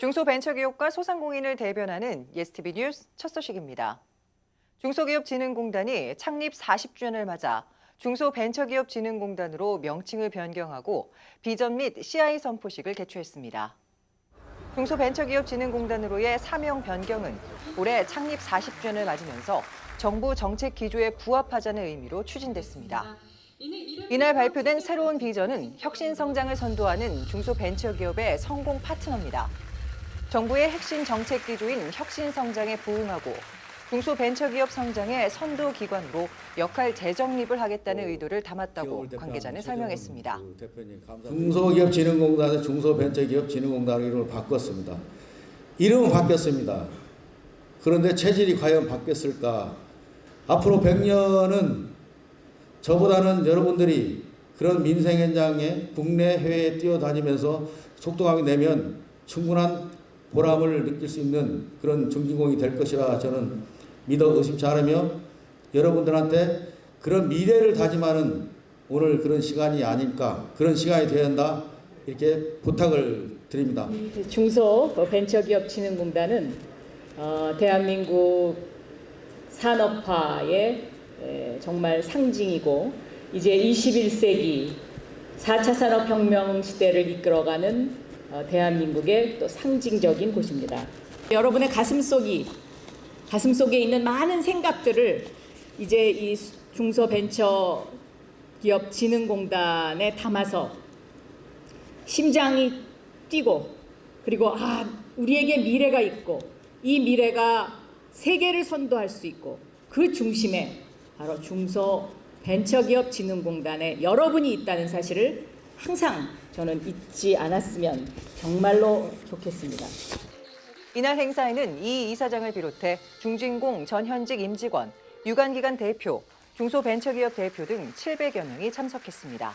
중소벤처기업과 소상공인을 대변하는 예스티비 뉴스 첫 소식입니다. 중소기업진흥공단이 창립 40주년을 맞아 중소벤처기업진흥공단으로 명칭을 변경하고 비전 및 CI 선포식을 개최했습니다. 중소벤처기업진흥공단으로의 사명 변경은 올해 창립 40주년을 맞으면서 정부 정책 기조에 부합하자는 의미로 추진됐습니다. 이날 발표된 새로운 비전은 혁신 성장을 선도하는 중소벤처기업의 성공 파트너입니다. 정부의 핵심 정책 기조인 혁신 성장에 부응하고 중소벤처기업 성장의 선도 기관으로 역할 재정립을 하겠다는 의도를 담았다고 관계자는 설명했습니다. 중소기업진흥공단에서 중소벤처기업진흥공단으로 이름을 바꿨습니다. 이름은 바뀌었습니다. 그런데 체질이 과연 바뀌었을까? 앞으로 100년은 저보다는 여러분들이 그런 민생 현장에 국내 해외에 뛰어다니면서 속도감이 내면 충분한 보람을 느낄 수 있는 그런 중진공이 될 것이라 저는 믿어 의심치 않으며 여러분들한테 그런 미래를 다짐하는 오늘 그런 시간이 아닐까 그런 시간이 되어야 한다 이렇게 부탁을 드립니다. 중소 벤처기업진흥공단은 어, 대한민국 산업화의 에, 정말 상징이고 이제 21세기 4차 산업혁명 시대를 이끌어가는 어, 대한민국의 또 상징적인 곳입니다. 여러분의 가슴 속이 가슴 속에 있는 많은 생각들을 이제 이 중소벤처 기업 진흥공단에 담아서 심장이 뛰고 그리고 아 우리에게 미래가 있고 이 미래가 세계를 선도할 수 있고 그 중심에 바로 중소벤처기업진흥공단에 여러분이 있다는 사실을 항상 저는 잊지 않았으면 정말로 좋겠습니다. 이날 행사에는 이 이사장을 비롯해 중진공 전현직 임직원, 유관기관 대표, 중소벤처기업 대표 등 700여 명이 참석했습니다.